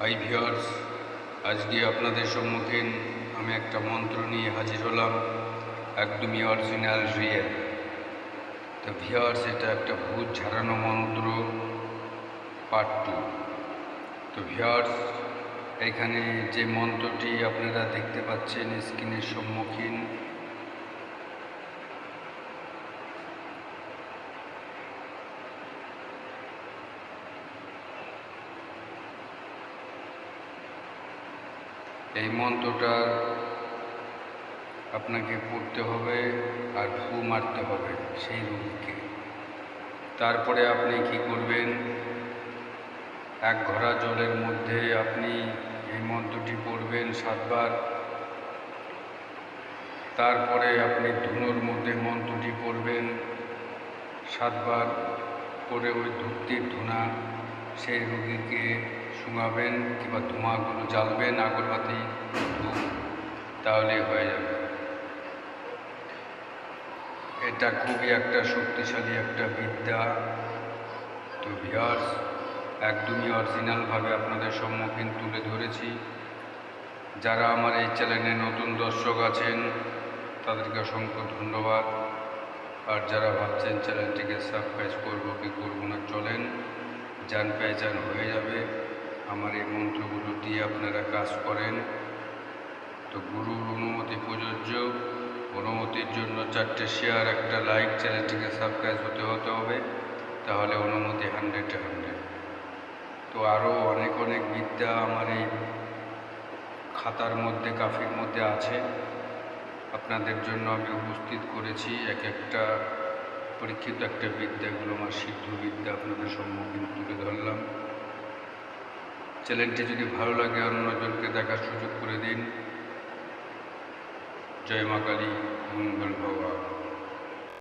High viewers আজকে আপনাদের সম্মুখীন আমি একটা মন্ত্র নিয়ে হাজির হলাম, একদমই অরিজিনাল রিয়েল তো ভিওর্স এটা একটা ভূত ঝাড়ানো মন্ত্র পার্ট টু তো ভিওর্স এখানে যে মন্ত্রটি আপনারা দেখতে পাচ্ছেন স্ক্রিনের সম্মুখীন এই মন্ত্রটা আপনাকে পড়তে হবে আর ফু মারতে হবে সেই রোগীকে। তারপরে আপনি কি করবেন? এক ঘড়া জলের মধ্যে আপনি এই মন্ত্রটি পড়বেন সাতবার। তারপরে আপনি ধুনোর মধ্যে মন্ত্রটি পড়বেন সাতবার। করে ওই ধূপটির ধুনা সেই রোগীকে শুঙাবেন কিংবা ধোঁয়াগুলো জ্বালবেন আগরবাতি তাহলে হয়ে যাবে। এটা খুবই একটা শক্তিশালী একটা বিদ্যা। তো ভিয়ার্স একদমই অরিজিনালভাবে আপনাদের সম্মুখীন তুলে ধরেছি। যারা আমার এই চ্যানেলে নতুন দর্শক আছেন, তাদেরকে অসংখ্য ধন্যবাদ। আর যারা ভাবছেন চ্যানেলটিকে সাবস্ক্রাইব করব কি করব না, চলেন যান পেহচান হয়ে যাবে। আমার এই মন্ত্রগুলো দিয়ে আপনারা কাজ করেন। তো গুরুর অনুমতি প্রযোজ্য। অনুমতির জন্য চারটে শেয়ার একটা লাইক চ্যানেলটিকে সাবস্ক্রাইব হতে হতে হবে। তাহলে অনুমতি হান্ড্রেডে হান্ড্রেড তো আরও অনেক অনেক বিদ্যা আমার এই খাতার মধ্যে কাফির মধ্যে আছে। আপনাদের জন্য আমি উপস্থিত করেছি এক একটা পরীক্ষিত একটা বিদ্যাগুলো আমার সিদ্ধ বিদ্যা। আপনাদের সম্মুখীন তুলে ধরলাম। চ্যানেলটি যদি ভালো লাগে অন্যজনকে দেখার সুযোগ করে দিন। জয় মা কালী মঙ্গল ভগবান।